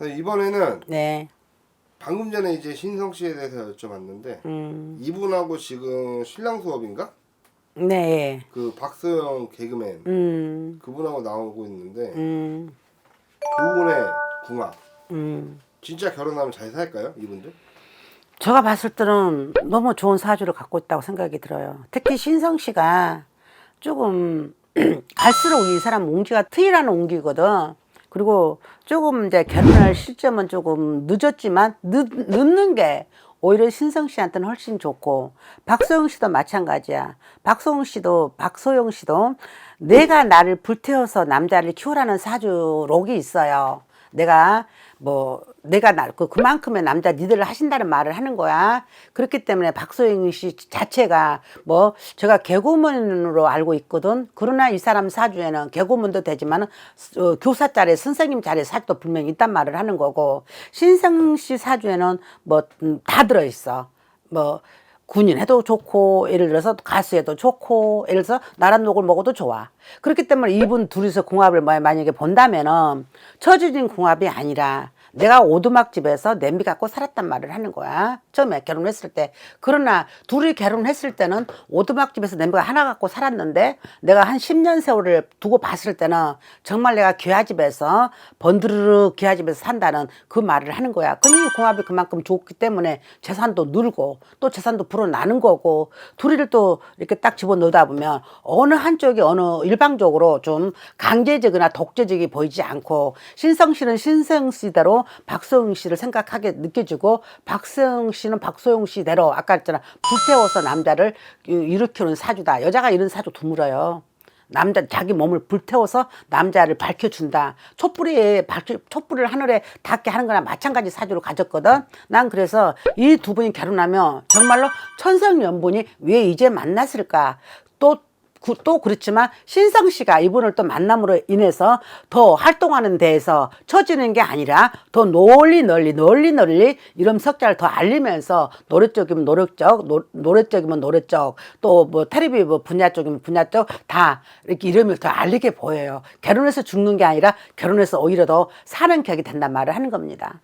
네, 이번에는 네. 방금 전에 이제 신성 씨에 대해서 여쭤봤는데 음. 이분하고 지금 신랑 수업인가? 네. 그 박소영 개그맨 음. 그분하고 나오고 있는데 음. 두 분의 궁합 음. 진짜 결혼하면 잘 살까요 이분들? 제가 봤을 때는 너무 좋은 사주를 갖고 있다고 생각이 들어요. 특히 신성 씨가 조금 갈수록 이 사람 옹기가 트이라는 옹기거든. 그리고 조금 이제 결혼할 시점은 조금 늦었지만 늦, 늦는 게 오히려 신성 씨한테는 훨씬 좋고 박소영 씨도 마찬가지야. 박소영 씨도 박소영 씨도 내가 나를 불태워서 남자를 키우라는 사주 록이 있어요. 내가 뭐 내가 나그 그만큼의 남자 니들 하신다는 말을 하는 거야. 그렇기 때문에 박소영 씨 자체가 뭐 제가 개고문으로 알고 있거든. 그러나 이 사람 사주에는 개고문도 되지만 어, 교사 자리 선생님 자리 사주도 분명히 있단 말을 하는 거고 신성 씨 사주에는 뭐 다 들어 있어. 뭐 군인해도 좋고 예를 들어서 가수해도 좋고 예를 들어서 나란 녹을 먹어도 좋아. 그렇기 때문에 이분 둘이서 궁합을 뭐 만약에 본다면은 처지진 궁합이 아니라 내가 오두막집에서 냄비 갖고 살았단 말을 하는 거야. 처음에 결혼했을 때. 그러나 둘이 결혼했을 때는 오두막집에서 냄비가 하나 갖고 살았는데 내가 한 10년 세월을 두고 봤을 때는 정말 내가 귀하집에서 번드르르 귀하집에서 산다는 그 말을 하는 거야. 그니 궁합이 그만큼 좋기 때문에 재산도 늘고 또 재산도 불어나는 거고 둘이를 또 이렇게 딱 집어넣다 보면 어느 한쪽이 어느 일방적으로 좀 강제적이나 독재적이 보이지 않고 신성 씨는 신성 씨대로 박소영 씨를 생각하게 느껴지고 박소영 씨는 박소영 씨대로 아까 했잖아 불태워서 남자를 일으키는 사주다 여자가 이런 사주 드물어요. 남자 자기 몸을 불태워서 남자를 밝혀준다. 촛불이 촛불을 하늘에 닿게 하는 거나 마찬가지 사주를 가졌거든. 난 그래서 이 두 분이 결혼하면 정말로 천생연분이 왜 이제 만났을까? 또 그, 또 그렇지만 신성 씨가 이분을 또 만남으로 인해서 더 활동하는 데에서 처지는 게 아니라 더 널리 널리 널리 널리 이름 석자를 더 알리면서 노래 쪽이면 노래 쪽, 노, 노래 쪽이면 노래 쪽, 또 뭐 테레비 뭐 분야 쪽이면 분야 쪽 다 이렇게 이름을 더 알리게 보여요. 결혼해서 죽는 게 아니라 결혼해서 오히려 더 사는 격이 된단 말을 하는 겁니다.